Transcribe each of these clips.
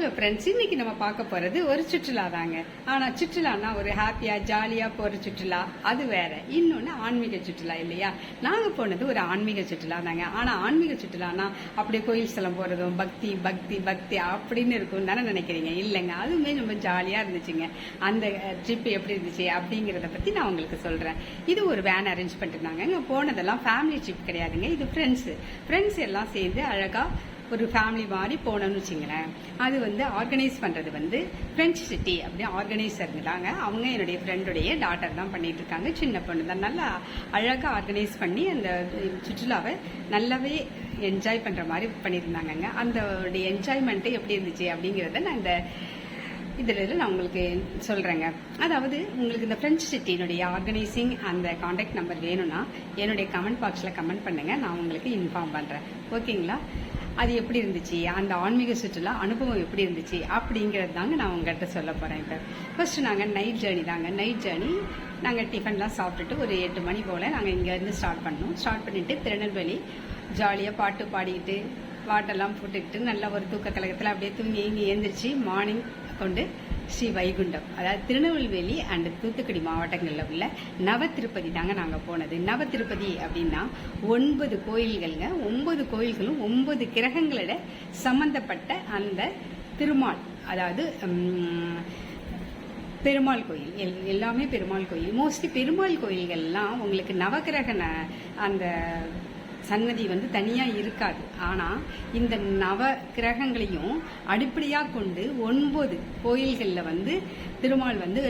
Hello friends இன்னைக்கு நம்ம பார்க்க போறது ஒரு சுற்றுலா தாங்க. ஆனா சுற்றுலானா ஒரு ஹாப்பியா ஜாலியா போற சுற்றுலா. அது வேற. இன்னொன்னு ஆன்மீக சுற்றுலா இல்லையா? நாங்க போனது ஒரு ஆன்மீக சுற்றுலா தாங்க. ஆனா ஆன்மீக சுற்றுலானா அப்படியே கோயில் ஸ்தலம் போறதும் பக்தி பக்தி பக்தி அப்படின்னு இருக்கும் தானே நினைக்கிறீங்க? இல்லைங்க. அதுவுமே ரொம்ப ஜாலியா இருந்துச்சுங்க. அந்த ட்ரிப் எப்படி இருந்துச்சு அப்படிங்கறத பத்தி நான் உங்களுக்கு சொல்றேன். இது ஒரு வேன் அரேஞ்ச் பண்ணிருந்தாங்க போனதெல்லாம் ஃபேமிலி ட்ரிப் கிடையாதுங்க. இது ஃப்ரெண்ட்ஸ் ஃப்ரெண்ட்ஸ் எல்லாம் சேர்ந்து அழகா ஒரு ஃபேமிலி மாதிரி போனோம்னு வச்சுங்களேன். அது வந்து ஆர்கனைஸ் பண்ணுறது வந்து ஃப்ரெஞ்ச் சிட்டி அப்படின்னு ஆர்கனைசர் தாங்க அவங்க என்னுடைய ஃப்ரெண்டுடைய டாட்டர் தான் பண்ணிட்டு இருக்காங்க. சின்ன பொண்ணு தான். நல்லா அழகாக ஆர்கனைஸ் பண்ணி அந்த சுற்றுலாவை நல்லாவே என்ஜாய் பண்ணுற மாதிரி பண்ணியிருந்தாங்கங்க. அந்த என்ஜாய்மெண்ட்டு எப்படி இருந்துச்சு அப்படிங்கிறத நான் இந்த இதில் நான் உங்களுக்கு சொல்கிறேங்க அதாவது உங்களுக்கு இந்த ஃப்ரெஞ்ச் சிட்டியினுடைய ஆர்கனைசிங் அந்த காண்டாக்ட் நம்பர் வேணும்னா என்னுடைய கமெண்ட் பாக்ஸில் கமெண்ட் பண்ணுங்கள் நான் உங்களுக்கு இன்ஃபார்ம் பண்ணுறேன் ஓகேங்களா அது எப்படி இருந்துச்சு? அந்த ஆன்மீக சுற்றுலா அனுபவம் எப்படி இருந்துச்சு? அப்படிங்கிறது தாங்க நான் உங்கள்கிட்ட சொல்ல போகிறேன் இப்போ. ஃபஸ்ட்டு நாங்கள் நைட் ஜேர்னி தாங்க. நைட் ஜேர்னி நாங்கள் டிஃபன்லாம் சாப்பிட்டுட்டு ஒரு எட்டு மணி போல் நாங்கள் இங்கேருந்து ஸ்டார்ட் பண்ணோம். ஸ்டார்ட் பண்ணிவிட்டு திருநெல்வேலி ஜாலியாக பாட்டு பாடிக்கிட்டு பாட்டெல்லாம் போட்டுக்கிட்டு நல்ல ஒரு தூக்க கழகத்தில் அப்படியே தூங்கி இங்கே எழுந்திரிச்சு மார்னிங் கொண்டு ஸ்ரீ வைகுண்டம் அதாவது திருநெல்வேலி அண்ட் தூத்துக்குடி மாவட்டங்களில் உள்ள நவ திருப்பதி தாங்க நாங்கள் போனது. நவ திருப்பதி அப்படின்னா ஒன்பது கோயில்களுங்க. ஒன்பது கோயில்களும் ஒன்பது கிரகங்களோட சம்பந்தப்பட்ட அந்த திருமால். அதாவது பெருமாள் கோயில். எல்- எல்லாமே பெருமாள் கோயில். மோஸ்ட்லி பெருமாள் கோயில்கள்லாம் உங்களுக்கு நவகிரக அந்த சன்னதி வந்து தனியா இருக்காது. ஆனா இந்த நவ கிரகங்களையும் அடிப்படையா கொண்டு ஒன்பது கோயில்கள்ல வந்து திருமால் வந்து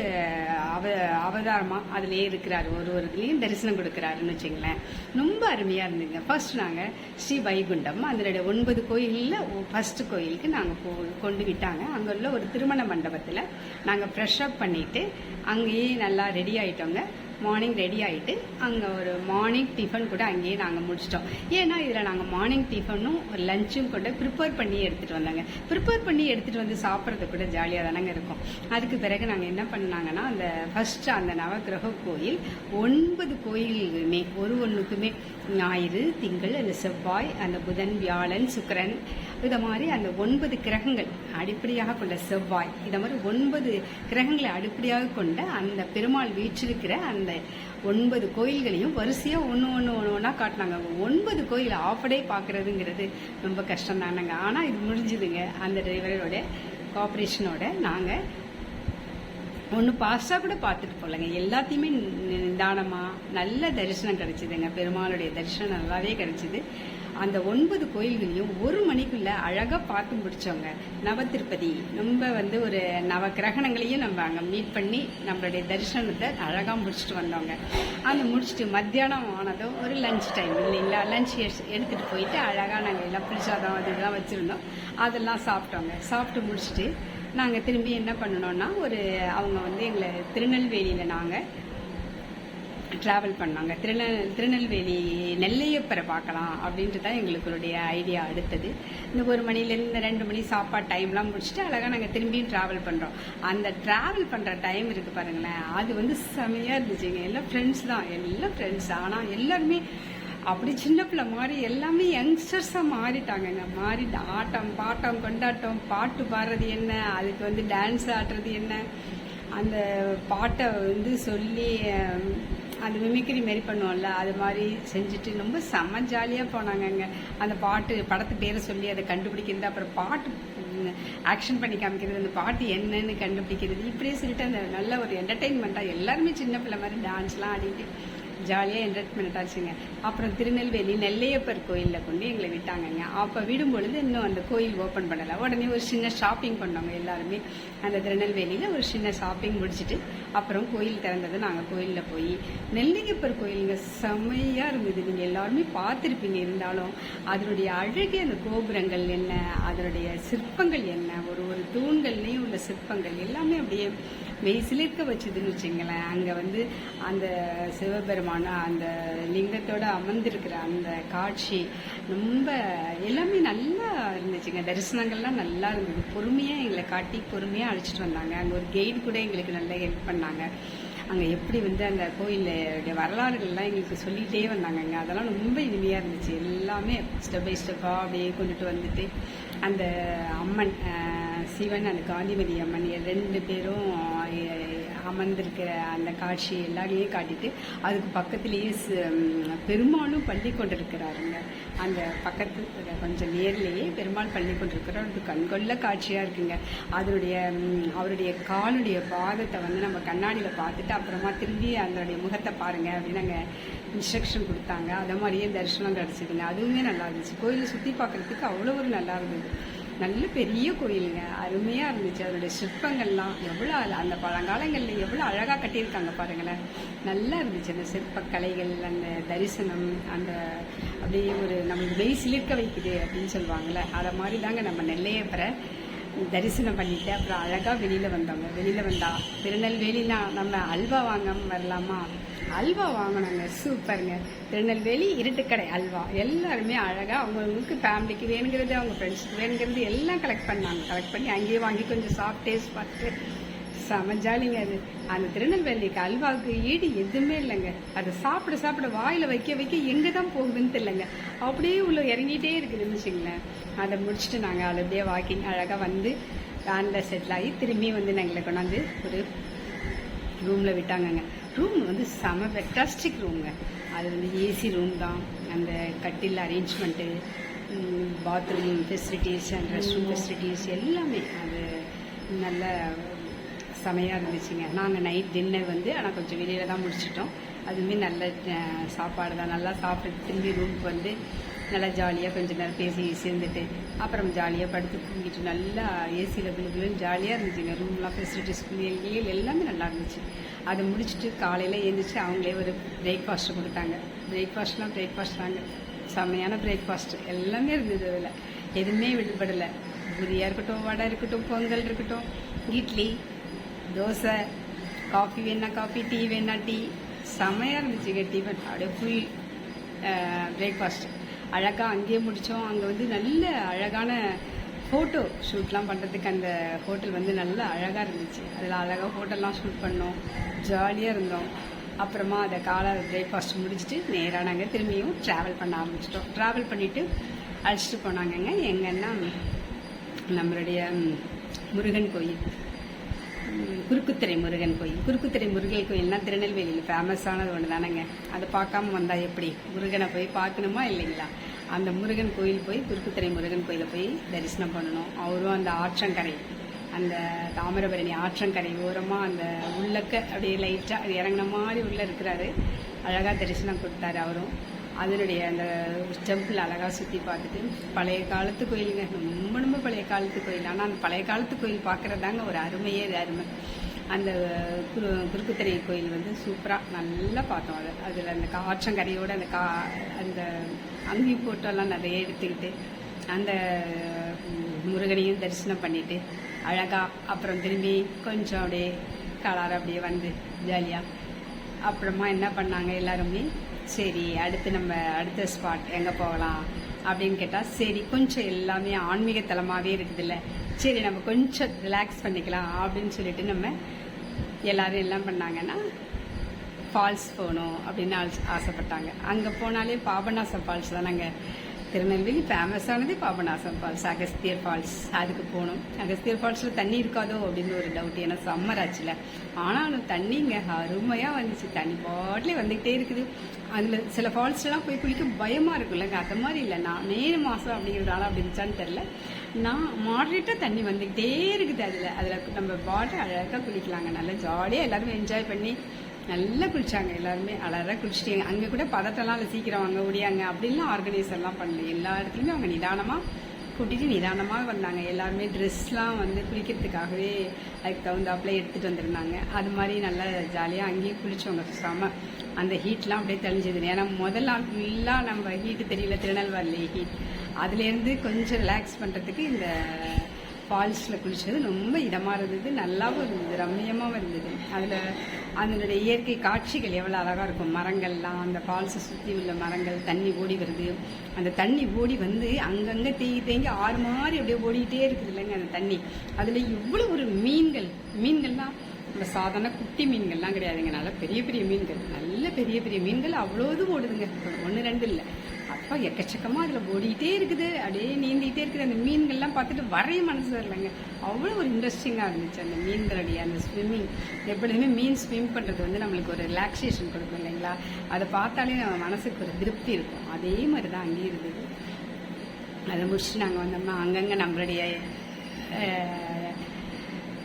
அவ அவதாரமா அதுலயே இருக்கிறார். ஒரு ஒரு தரிசனம் கொடுக்குறாருன்னு வச்சுங்களேன். ரொம்ப அருமையா இருந்ததுங்க. ஃபர்ஸ்ட் நாங்க ஸ்ரீ வைகுண்டம் அதனுடைய ஒன்பது கோயில்ல ஃபர்ஸ்ட் கோயிலுக்கு நாங்க போ கொண்டு விட்டாங்க. அங்க உள்ள ஒரு திருமண மண்டபத்துல நாங்க ஃப்ரெஷ் அப் பண்ணிட்டு அங்கேயே நல்லா ரெடி ஆயிட்டோங்க. மார்னிங் ரெடி ஆகிட்டு அங்கே ஒரு மார்னிங் டிஃபன் கூட அங்கேயே நாங்கள் முடிச்சிட்டோம். ஏன்னா இதில் நாங்கள் மார்னிங் டிஃபனும் ஒரு லஞ்சும் கூட ப்ரிப்பேர் பண்ணி எடுத்துகிட்டு வந்தாங்க. ப்ரிப்பேர் பண்ணி எடுத்துகிட்டு வந்து சாப்பிட்றது கூட ஜாலியாக தானங்க இருக்கும். அதுக்கு பிறகு நாங்கள் என்ன பண்ணாங்கன்னா அந்த ஃபர்ஸ்ட் அந்த நவக்கிரக கோயில் ஒன்பது கோயிலுமே ஒரு ஒன்றுக்குமே ஞாயிறு திங்கள் அந்த செவ்வாய் அந்த புதன் வியாழன் சுக்கரன் இதை மாதிரி அந்த ஒன்பது கிரகங்கள் அடிப்படையாக கொண்ட செவ்வாய். இதை மாதிரி ஒன்பது கிரகங்களை அடிப்படையாக கொண்ட அந்த பெருமாள் வீற்றிருக்கிற அந்த ஒன்பது கோயில்களையும் வரிசையாக ஒன்று ஒன்று ஒன்று ஒன்றா காட்டினாங்க. ஒன்பது கோயில் ஆஃபடே பார்க்குறதுங்கிறது பார்க்கறதுங்கிறது ரொம்ப கஷ்டம் தானங்க. ஆனால் இது முடிஞ்சுதுங்க. அந்த டிரைவரோட கோஆப்ரேஷனோட நாங்கள் ஒன்று பாஸ்டாக கூட பார்த்துட்டு போகலங்க. எல்லாத்தையுமே நிதானமாக நல்ல தரிசனம் கிடச்சிதுங்க. பெருமாளுடைய தரிசனம் நல்லாவே கிடச்சிது. அந்த ஒன்பது கோயில்களையும் ஒரு மணிக்குள்ள அழகா பார்த்து முடிச்சோங்க நவ திருப்பதி நம்ம வந்து ஒரு நவ கிரகணங்களையும் நம்ம அங்கே மீட் பண்ணி நம்மளுடைய தரிசனத்தை அழகா முடிச்சுட்டு வந்தோங்க அந்த முடிச்சுட்டு மத்தியானம் ஆனதும் ஒரு லஞ்ச் டைம் இல்லைங்களா? லஞ்ச் எடுத்துட்டு போயிட்டு அழகா நாங்கள் எல்லாம் புளிசாதம் அது இதெல்லாம் வச்சிருந்தோம். அதெல்லாம் சாப்பிட்டோங்க சாப்பிட்டு முடிச்சுட்டு நாங்கள் திரும்பி என்ன பண்ணணும்னா ஒரு அவங்க வந்து எங்களை திருநெல்வேலியில் நாங்கள் ட்ராவல் பண்ணாங்க. திருநெல் திருநெல்வேலி நெல்லையப்பரை பார்க்கலாம் அப்படின்ட்டு தான் எங்களுக்குடைய ஐடியா அடுத்தது. இந்த ஒரு மணிலேருந்து ரெண்டு மணி சாப்பாடு டைம்லாம் முடிச்சுட்டு அழகாக நாங்கள் திரும்பியும் ட்ராவல் பண்ணுறோம் அந்த ட்ராவல் பண்ணுற டைம் இருக்குது பாருங்களேன். அது வந்து செமையாக இருந்துச்சுங்க. எல்லாம் ஃப்ரெண்ட்ஸ் தான். எல்லாம் ஃப்ரெண்ட்ஸ் ஆனால் எல்லாருமே அப்படி சின்ன பிள்ளை மாதிரி எல்லாமே யங்ஸ்டர்ஸாக மாறிட்டாங்கங்க. மாறி ஆட்டம் பாட்டம் கொண்டாட்டம் பாட்டு பாடுறது என்ன? அதுக்கு வந்து டான்ஸ் ஆடுறது என்ன? அந்த பாட்டை வந்து சொல்லி அந்த மிமிக்ரி மாரி பண்ணுவோம்ல அது மாதிரி செஞ்சுட்டு ரொம்ப செம்ம ஜாலியாக போனாங்கங்க. அந்த பாட்டு படத்து பேரை சொல்லி அதை கண்டுபிடிக்கிறது அப்புறம் பாட்டு ஆக்ஷன் பண்ணி காமிக்கிறது அந்த பாட்டு என்னன்னு கண்டுபிடிக்கிறது இப்படியே சொல்லிட்டு அந்த நல்ல ஒரு என்டர்டெயின்மெண்ட்டாக எல்லாருமே சின்ன பிள்ளை மாதிரி டான்ஸ்லாம் ஆடிட்டு ஜாலியாக என்டர்டைன்மெண்ட் ஆச்சுங்க அப்புறம் திருநெல்வேலி நெல்லையப்பர் கோயிலில் கொண்டு எங்களை விட்டாங்கங்க. அப்போ விடும் பொழுது இன்னும் அந்த கோயில் ஓப்பன் பண்ணலை. உடனே ஒரு சின்ன ஷாப்பிங் பண்ணோங்க எல்லாருமே. அந்த திருநெல்வேலியில் ஒரு சின்ன ஷாப்பிங் முடிச்சுட்டு அப்புறம் கோயில் திறந்தது. நாங்கள் கோயிலில் போய் நெல்லையப்பர் கோயிலுங்க செம்மையாக இருந்தது. நீங்கள் எல்லாருமே பார்த்துருப்பீங்க இருந்தாலும் அதனுடைய அழகிய அந்த கோபுரங்கள் என்ன அதனுடைய சிற்பங்கள் என்ன ஒரு ஒரு தூண்கள்லேயும் உள்ள சிற்பங்கள் எல்லாமே அப்படியே மெய் சிலிர்க்க வச்சதுன்னு வச்சுங்களேன். அங்கே வந்து அந்த சிவபெருமான அந்த லிங்கத்தோட அமர்ந்திருக்கிற அந்த காட்சி ரொம்ப எல்லாமே நல்லா இருந்துச்சுங்க. தரிசனங்கள்லாம் நல்லா இருந்தது. பொறுமையாக எங்களை காட்டி பொறுமையாக அழைச்சிட்டு வந்தாங்க. அங்கே ஒரு கைடு கூட எங்களுக்கு நல்லா ஹெல்ப் பண்ணாங்க. அங்கே எப்படி வந்து அந்த கோயிலுடைய வரலாறுகள்லாம் எங்களுக்கு சொல்லிகிட்டே வந்தாங்கங்க. அதெல்லாம் ரொம்ப இனிமையாக இருந்துச்சு. எல்லாமே ஸ்டெப் பை ஸ்டெப்பாக அப்படியே கொண்டுட்டு வந்துட்டு அந்த அம்மன் சிவன் அந்த காந்திமதி அம்மன் ரெண்டு பேரும் அமர்ந்திருக்கிற அந்த காட்சி எல்லாரையும் காட்டிட்டு அதுக்கு பக்கத்துலேயே பெருமாளும் பள்ளி கொண்டிருக்கிறாருங்க. அந்த பக்கத்து கொஞ்சம் நேர்லேயே பெருமாள் பள்ளி கொண்டிருக்கிறார். அது கண்கொள்ள காட்சியாக இருக்குங்க. அதனுடைய அவருடைய காலுடைய பாதத்தை வந்து நம்ம கண்ணாடியில் பார்த்துட்டு அப்புறமா திரும்பி அதனுடைய முகத்தை பாருங்க அப்படின்னு நாங்கள் இன்ஸ்ட்ரக்ஷன் கொடுத்தாங்க. அதை மாதிரியே தரிசனம் கிடச்சிதுங்க. அதுவுமே நல்லா இருந்துச்சு. கோயிலை சுற்றி பார்க்குறதுக்கு அவ்வளோ ஒரு நல்லா இருந்தது. நல்ல பெரிய கோயிலுங்க. அருமையாக இருந்துச்சு. அதனுடைய சிற்பங்கள்லாம் எவ்வளோ அந்த பழங்காலங்களில் எவ்வளோ அழகாக கட்டியிருக்காங்க பாருங்களேன். நல்லா இருந்துச்சு. அந்த சிற்பக்கலைகள் அந்த தரிசனம் அந்த அப்படியே ஒரு நம்மளுக்கு மெய் சிலிர்க்க வைக்குது அப்படின்னு சொல்லுவாங்கள்ல அதை மாதிரி தாங்க நம்ம நெல்லையப்பரை தரிசனம் பண்ணிட்டு அப்புறம் அழகாக வெளியில் வந்தோங்க வெளியில் வந்தா திருநெல்வேலினா நம்ம அல்வா வாங்காமல் வரலாமா? அல்வா வாங்கினாங்க. சூப்பருங்க. திருநெல்வேலி இருட்டுக்கடை அல்வா. எல்லாருமே அழகாக அவங்கவுங்களுக்கு ஃபேமிலிக்கு வேணுங்கிறது அவங்க ஃப்ரெண்ட்ஸுக்கு வேணுங்கிறது எல்லாம் கலெக்ட் பண்ணாங்க. கலெக்ட் பண்ணி அங்கேயே வாங்கி கொஞ்சம் சாஃப்ட் டேஸ்ட் பார்த்துட்டு செம ஜாலிங்க அது. அந்த திருநெல்வேலிக்கு அல்வாவுக்கு ஈடு எதுவுமே இல்லைங்க. அதை சாப்பிட சாப்பிட வாயில் வைக்க வைக்க எங்கே தான் போகுதுன்னு தெரியலங்க. அப்படியே உள்ள இறங்கிட்டே இருக்குதுன்னு வச்சுங்களேன் அதை முடிச்சுட்டு நாங்கள் அதை அப்படியே வாக்கிங் அழகாக வந்து வேனில் செட்டில் ஆகி திரும்பி வந்து எங்களை கொண்டாந்து ஒரு ரூமில் விட்டாங்கங்க. ரூம் வந்து செம வெட்டாஸ்டிக் ரூம்ங்க அது வந்து ஏசி ரூம் தான். அந்த கட்டில் arrangement bathroom facilities and rest room facilities எல்லாமே அது நல்ல செமையாக இருந்துச்சுங்க. நாங்கள் நைட் டின்னர் வந்து ஆனால் கொஞ்சம் வெளியில் தான் முடிச்சிட்டோம். அதுவுமே நல்ல சாப்பாடு தான். நல்லா சாப்பிட்டு திரும்பி ரூமுக்கு வந்து நல்லா ஜாலியாக கொஞ்ச நேரம் பேசி சேர்ந்துட்டு அப்புறம் ஜாலியாக படுத்து தூங்கிட்டு நல்லா ஏசியில் குளுகுலுன்னு ஜாலியாக இருந்துச்சுங்க ரூம்லாம் ஃபெசிலிட்டிஸ் குளியல் எல்லாமே நல்லா இருந்துச்சு. அதை முடிச்சுட்டு காலையில் எழுந்திரிச்சு அவங்களே ஒரு பிரேக்ஃபாஸ்ட்டு கொடுத்தாங்க. பிரேக்ஃபாஸ்ட்லாம் பிரேக்ஃபாஸ்ட் தாங்க. செம்மையான பிரேக்ஃபாஸ்ட் எல்லாமே இருந்தது அதில். எதுவுமே விடுபடலை. பூரியாக இருக்கட்டும் வடை இருக்கட்டும் பொங்கல் இருக்கட்டும் இட்லி தோசை காஃபி வேணா காஃபி டீ வேணா டீ செமையாக இருந்துச்சுங்க டிஃபன் அப்படியே ஃபுல் பிரேக்ஃபாஸ்ட்டு அழகாக அங்கேயே முடித்தோம் அங்கே வந்து நல்ல அழகான ஃபோட்டோ ஷூட்லாம் பண்ணுறதுக்கு அந்த ஹோட்டல் வந்து நல்லா அழகாக இருந்துச்சு. அதில் அழகாக ஹோட்டல்லாம் ஷூட் பண்ணோம். ஜாலியாக இருந்தோம். அப்புறமா அதை காலை பிரேக்ஃபாஸ்ட் முடிச்சுட்டு நேராக நாங்கள் திரும்பியும் ட்ராவல் பண்ண ஆரம்பிச்சிட்டோம். ட்ராவல் பண்ணிவிட்டு அழைச்சிட்டு போனாங்கங்க. எங்கன்னா நம்மளுடைய முருகன் கோயில். குறுக்குத்திரை முருகன் கோயில். குறுக்குத்திரை முருகன் கோயில்னா திருநெல்வேலியில் ஃபேமஸானது ஒன்று தானேங்க அதை பார்க்காம வந்தால் எப்படி? முருகனை போய் பார்க்கணுமா இல்லைங்களா? அந்த முருகன் கோயில் போய் குறுக்குத்திரை முருகன் கோயிலை போய் தரிசனம் பண்ணணும். அவரும் அந்த ஆற்றங்கரை அந்த தாமிரபரணி ஆற்றங்கரை ஓரமாக அந்த உள்ளக்க அப்படியே லைட்டாக அது இறங்கின மாதிரி உள்ளே இருக்கிறாரு. அழகாக தரிசனம் கொடுத்தாரு அவரும். அதனுடைய அந்த டெம்பிள் அழகாக சுற்றி பார்த்துட்டு பழைய காலத்து கோயிலுங்க. ரொம்ப ரொம்ப பழைய காலத்து கோயில். ஆனால் அந்த பழைய காலத்து கோயில் பார்க்குறதாங்க ஒரு அருமையே அருமை. அந்த குரு குறுக்குத்தறை கோயில் வந்து சூப்பராக நல்லா பார்த்தோம் அதை. அதில் அந்த காற்றங்கரையோடு அந்த கா அந்த அங்கி போட்டோலாம் நிறைய எடுத்துக்கிட்டு அந்த முருகனையும் தரிசனம் பண்ணிவிட்டு அழகா அப்புறம் திரும்பி கொஞ்சம் அப்படியே கலர் அப்படியே வந்து ஜாலியாக அப்புறமா என்ன பண்ணாங்க எல்லாருமே? சரி அடுத்து நம்ம அடுத்த ஸ்பாட் எங்கே போகலாம் அப்படின்னு கேட்டால் சரி கொஞ்சம் எல்லாமே ஆன்மீக தலமாகவே இருக்குதுல்ல. சரி நம்ம கொஞ்சம் ரிலாக்ஸ் பண்ணிக்கலாம் அப்படின்னு சொல்லிட்டு நம்ம எல்லாரும் என்ன பண்ணாங்கன்னா ஃபால்ஸ் போகணும் அப்படின்னு ஆசை- ஆசைப்பட்டாங்க. அங்கே போனாலே பாபநாசம் ஃபால்ஸ் தானேங்க. திருநெல்வேலி ஃபேமஸானது பாபநாசம் ஃபால்ஸ் அகஸ்தியர் ஃபால்ஸ் அதுக்கு போகணும். அகஸ்தியர் ஃபால்ஸில் தண்ணி இருக்காதோ அப்படின்னு ஒரு டவுட் ஏன்னா சம்மர் ஆச்சுல. ஆனாலும் தண்ணிங்க அருமையாக வந்துச்சு. தண்ணி பாட்டிலே வந்துக்கிட்டே இருக்குது. அதில் சில ஃபால்ஸ்லாம் போய் குளிக்க பயமாக இருக்குல்லங்க அது மாதிரி இல்லை. நான் மே மாதம் அப்படிங்கிறதால அப்படி இருந்துச்சான்னு தெரில நான் மாடரேட்டாக தண்ணி வந்துக்கிட்டே இருக்குது அதில். அதில் நம்ம பாட்டை அழகாக குளிக்கலாங்க. நல்லா ஜாலியாக எல்லாருமே என்ஜாய் பண்ணி நல்லா குளிச்சாங்க எல்லாருமே. அழகாக குளிச்சுட்டாங்க. அங்கே கூட பதட்டெல்லாம் இல்லை சீக்கிரம் வாங்க முடியாங்க அப்படின்லாம் ஆர்கனைஸ் எல்லாம் பண்ணல. எல்லா இடத்துலையுமே அவங்க நிதானமாக கூட்டிட்டு நிதானமாக வந்தாங்க. எல்லாருமே ட்ரெஸ்லாம் வந்து குளிக்கிறதுக்காகவே அதுக்கு தகுந்தாப்புல எடுத்துகிட்டு வந்திருந்தாங்க. அது மாதிரி நல்லா ஜாலியாக அங்கேயும் குளிச்சவங்க. செம. அந்த ஹீட்லாம் அப்படியே தெளிஞ்சது. ஏன்னா முதல் நாள் ஃபுல்லாக நம்ம ஹீட்டு தெரியல. திருநெல்வேலி ஹீட் அதுலேருந்து கொஞ்சம் ரிலாக்ஸ் பண்ணுறதுக்கு இந்த ஃபால்ஸில் குளித்தது ரொம்ப இதமாக இருந்தது. நல்லாவும் இருந்தது. ரம்மியமாகவும் இருந்தது. அதில் அதனுடைய இயற்கை காட்சிகள் எவ்வளோ அழகாக இருக்கும். மரங்கள்லாம் அந்த ஃபால்ஸை சுற்றி உள்ள மரங்கள் தண்ணி ஓடி வருது. அந்த தண்ணி ஓடி வந்து அங்கங்கே தேங்கி தேங்கி ஆறு மாதிரி அப்படியே ஓடிக்கிட்டே இருக்குது இல்லைங்க அந்த தண்ணி. அதில் இவ்வளோ ஒரு மீன்கள். மீன்கள்லாம் நம்ம சாதாரண குட்டி மீன்கள்லாம் கிடையாதுங்க. நல்ல பெரிய பெரிய மீன்கள். நல்ல பெரிய பெரிய மீன்கள் அவ்வளோதும் ஓடுதுங்க. ஒன்று ரெண்டு இல்லை. அப்போ எக்கச்சக்கமாக அதில் ஓடிக்கிட்டே இருக்குது. அப்படியே நீந்திக்கிட்டே இருக்குது. அந்த மீன்கள்லாம் பார்த்துட்டு வரைய மனசு வரலைங்க. அவ்வளோ ஒரு இன்ட்ரெஸ்டிங்காக இருந்துச்சு அந்த மீன்களுடைய அந்த ஸ்விம்மிங் எப்படியுமே மீன் ஸ்விம் பண்ணுறது வந்து நம்மளுக்கு ஒரு ரிலாக்ஸேஷன் கொடுக்கும் இல்லைங்களா? அதை பார்த்தாலே நம்ம மனசுக்கு ஒரு திருப்தி இருக்கும். அதே மாதிரி தான் அங்கேயும் இருந்தது. அதை முடிச்சுட்டு நாங்கள் வந்தோம்னா அங்கங்கே நம்மளுடைய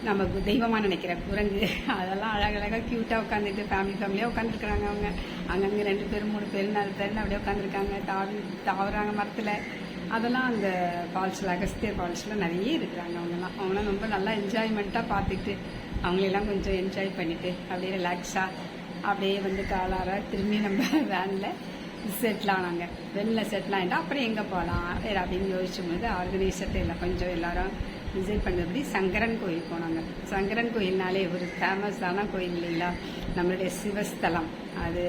நம்ம தெய்வமாக நினைக்கிற குரங்கு. அதெல்லாம் அழகழகாக க்யூட்டாக உட்காந்துட்டு ஃபேமிலி ஃபேமிலியாக உட்காந்துருக்குறாங்க அவங்க. அங்கங்கே ரெண்டு பேரும் மூணு பேர் நாலு பேர் அப்படியே உட்காந்துருக்காங்க தாவி தாவுறாங்க மரத்தில். அதெல்லாம் அந்த ஃபால்ஸில் அகஸ்தியர் ஃபால்ஸில் நிறைய இருக்கிறாங்க அவங்கெல்லாம். அவங்களாம் ரொம்ப நல்லா என்ஜாய்மெண்ட்டாக பார்த்துட்டு அவங்களெல்லாம் கொஞ்சம் என்ஜாய் பண்ணிவிட்டு அப்படியே ரிலாக்ஸாக அப்படியே வந்து காலார திரும்பி நம்ம வேனில் செட்டில் ஆனாங்க. வெளில செட்டில் ஆகிட்டா அப்புறம் எங்கே போகலாம் வேறு அப்படின்னு யோசிச்சும் போது ஆர்கனைசர்ட்டு இல்லை கொஞ்சம் எல்லாரும் விசிட் பண்ணபடி சங்கரன் கோயில் போனாங்க. சங்கரன் கோயில்னாலே ஒரு ஃபேமஸான கோயில் இல்லைங்களா? நம்மளுடைய சிவஸ்தலம். அது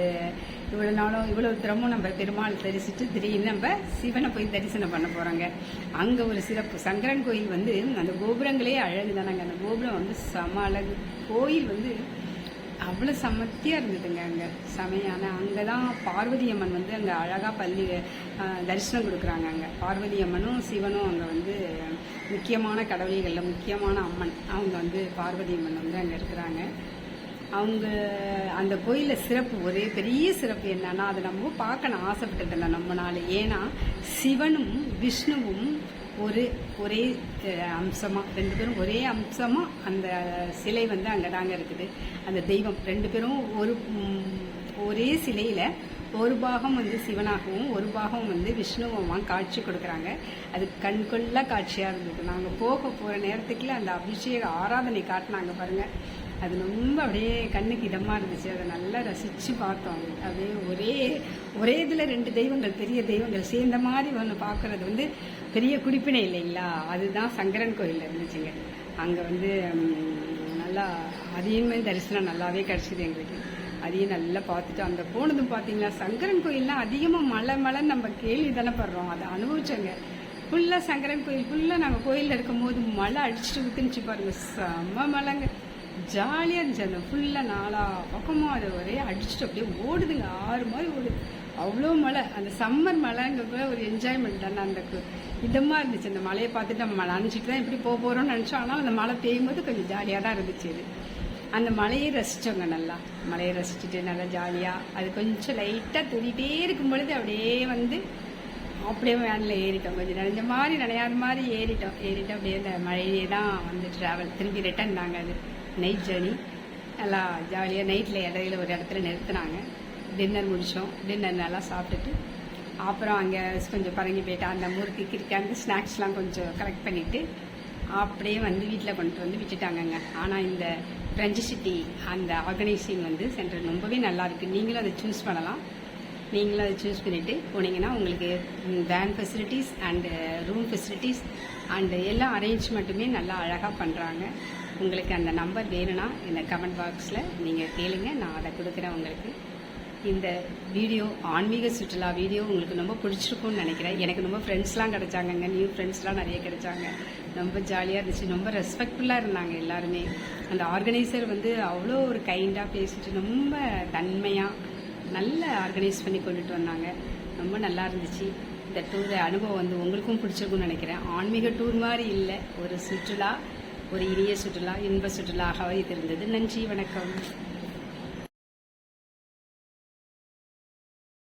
இவ்வளோ நாளும் இவ்வளோ தூரமும் நம்ம பெருமாள் தரிசித்து திடீர்னு நம்ம சிவனை போய் தரிசனம் பண்ண போகிறாங்க அங்கே ஒரு சிறப்பு. சங்கரன் கோயில் வந்து அந்த கோபுரங்களே அழகு தானாங்க அந்த கோபுரம் வந்து சம அழகு கோயில் வந்து அவ்வளோ சமத்தியாக இருந்ததுங்க அங்கே செமையான அங்கே தான் பார்வதி அம்மன் வந்து அங்கே அழகாக பள்ளி தரிசனம் கொடுக்குறாங்க அங்கே. பார்வதி அம்மனும் சிவனும் அங்கே வந்து முக்கியமான கடவுளிகளில் முக்கியமான அம்மன். அவங்க வந்து பார்வதி அம்மன் வந்து அங்கே இருக்கிறாங்க. அவங்க அந்த கோயிலில் சிறப்பு ஒரே பெரிய சிறப்பு என்னன்னா அதை நம்ம பார்க்கணும் ஆசைப்பட்டதில்லை நாள் ஏன்னா சிவனும் விஷ்ணுவும் ஒரு ஒரே அம்சமாக ரெண்டு பேரும் ஒரே அம்சமாக அந்த சிலை வந்து அங்கே தாங்க இருக்குது. அந்த தெய்வம் ரெண்டு பேரும் ஒரு ஒரே சிலையில் ஒரு பாகம் வந்து சிவனாகவும் ஒரு பாகம் வந்து விஷ்ணுவுமா காட்சி கொடுக்குறாங்க. அது கண்கொள்ளா காட்சியாக இருந்தது. நாங்கள் போக போகிற நேரத்துக்குள்ள அந்த அபிஷேக ஆராதனை காட்டினாங்க பாருங்கள் அது ரொம்ப அப்படியே கண்ணுக்கு இதமாக இருந்துச்சு. அதை நல்லா ரசித்து பார்த்தோம். அப்படியே ஒரே ஒரே இதில் ரெண்டு தெய்வங்கள் பெரிய தெய்வங்கள் சேர்ந்த மாதிரி ஒன்று பார்க்குறது வந்து பெரிய குடிப்பினை இல்லைங்களா? அதுதான் சங்கரன் கோயிலில் இருந்துச்சுங்க. அங்கே வந்து நல்லா அதையுமே தரிசனம் நல்லாவே கிடச்சிது எங்களுக்கு. அதையும் நல்லா பார்த்துட்டு அந்த போனதும் பார்த்தீங்களா சங்கரன் கோயில்லாம் அதிகமாக மலை மலைன்னு நம்ம கேள்வி தானே படுறோம். அதை அனுபவிச்சோங்க. ஃபுல்லாக சங்கரன் கோயில் ஃபுல்லாக நாங்கள் கோயிலில் இருக்கும் போது மழை அடிச்சுட்டு ஊத்துனுச்சு பாருங்கள் செம்ம மழைங்க ஜாலியாக இருந்துச்சு. அந்த ஃபுல்லாக நாலா பக்கமும் அதை ஒரே அடிச்சுட்டு அப்படியே ஓடுதுங்க. ஆறு மாதிரி ஓடுது. அவ்வளோ மழை. அந்த சம்மர் மழைங்கிறப்ப ஒரு என்ஜாய்மெண்ட் தானே அந்த கு- இதமாக இருந்துச்சு. அந்த மழையை பார்த்துட்டு நம்ம நினச்சிட்டு தான் இப்படி போக போகிறோம்னு நினச்சோம். ஆனால் அந்த மழை பெய்யும் போது கொஞ்சம் ஜாலியாக தான் இருந்துச்சு இது. அந்த மலையை ரசித்தோங்க நல்லா. மலையை ரசிச்சுட்டு நல்லா ஜாலியாக அது கொஞ்சம் லைட்டாக தூரிட்டே இருக்கும் பொழுது அப்படியே வந்து அப்படியே வேனில் ஏறிட்டோம். கொஞ்சம் நனைஞ்ச மாதிரி நினையாத மாதிரி ஏறிட்டோம். ஏறிட்டு அப்படியே அந்த மழையிலே தான் வந்து ட்ராவல் திரும்பி ரிட்டர்ன் நாங்கள் அது. நைட் ஜேர்னி நல்லா ஜாலியாக நைட்டில் இடையில ஒரு இடத்துல நிறுத்துனாங்க. டின்னர் முடித்தோம் டின்னர் நல்லா சாப்பிட்டுட்டு அப்புறம் அங்கே கொஞ்சம் பறங்கி போயிட்டு அந்த முறுக்கு கிறுக்கு அந்த ஸ்நாக்ஸ்லாம் கொஞ்சம் கலெக்ட் பண்ணிவிட்டு அப்படியே வந்து வீட்டில் கொண்டு வந்து விட்டுட்டாங்கங்க. ஆனால் இந்த ஃப்ரெஞ்சு சிட்டி அந்த ஆர்கனைசிங் வந்து சென்டர் ரொம்பவே நல்லா இருக்குது நீங்களும் அதை சூஸ் பண்ணலாம். நீங்களும் அதை சூஸ் பண்ணிவிட்டு போனீங்கன்னா உங்களுக்கு van facilities and room facilities and எல்லா அரேஞ்ச்மெண்ட்டுமே நல்லா அழகாக பண்ணுறாங்க உங்களுக்கு அந்த நம்பர் வேணும்னா இந்த கமெண்ட் பாக்ஸில் நீங்கள் கேளுங்க. நான் அதை கொடுக்குறேன் உங்களுக்கு. இந்த வீடியோ ஆன்மீக சுற்றுலா வீடியோ உங்களுக்கு ரொம்ப பிடிச்சிருக்கும்னு நினைக்கிறேன். எனக்கு ரொம்ப ஃப்ரெண்ட்ஸ்லாம் கிடைச்சாங்கங்க. நியூ ஃப்ரெண்ட்ஸ்லாம் நிறைய கிடைச்சாங்க. ரொம்ப ஜாலியாக இருந்துச்சு. ரொம்ப ரெஸ்பெக்ட்ஃபுல்லாக இருந்தாங்க எல்லாருமே. அந்த ஆர்கனைசர் வந்து அவ்வளோ ஒரு கைண்டாக பேசிட்டு ரொம்ப தன்மையாக நல்ல ஆர்கனைஸ் பண்ணி கொண்டுட்டு வந்தாங்க. ரொம்ப நல்லா இருந்துச்சு. இந்த டூர் அனுபவம் வந்து உங்களுக்கும் பிடிச்சிருக்கும்னு நினைக்கிறேன். ஆன்மீக டூர் மாதிரி இல்லை. ஒரு சுற்றுலா ஒரு இனிய சுற்றுலா இன்ப சுற்றுலாக இது இருந்தது. நன்றி வணக்கம்.